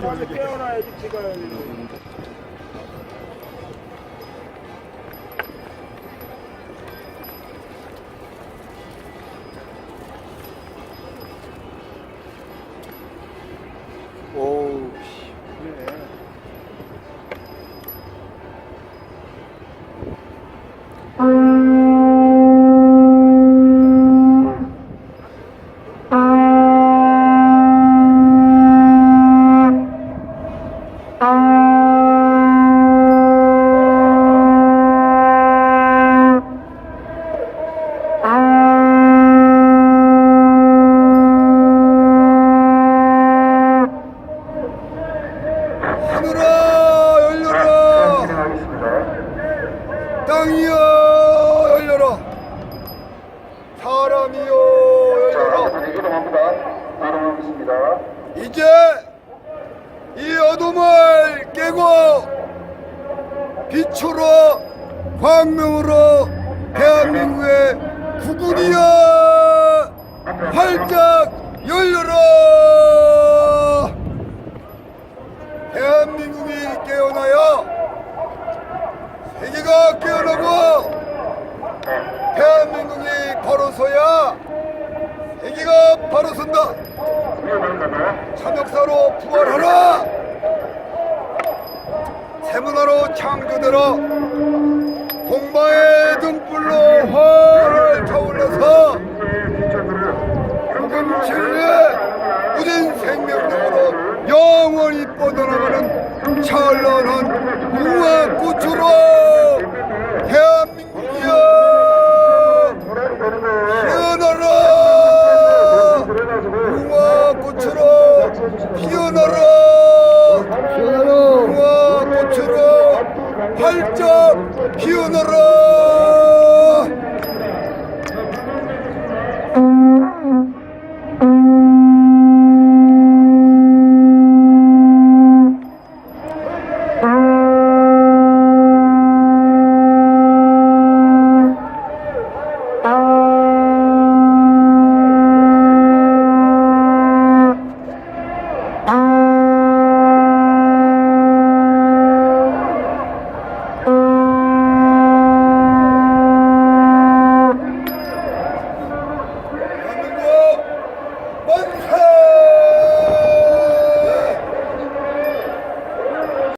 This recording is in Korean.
사람이 깨어나야지 찍어야 돼. 오 하늘아 열려라 땅이여 열려라 사람이여 열려라 이제 이 어둠을 깨고 빛으로 광명으로 대한민국의 국군이여 활짝 열려라! 대한민국이 깨어나야 세계가 깨어나고 대한민국이 바로 서야 세계가 바로 선다 참역사로 부활하라! 세문화로 창조되라 공마의 등불로 활을 타올라서 복음 진리의 무진 생명력으로 영원히 뻗어나가는 찬란한 Кіонара!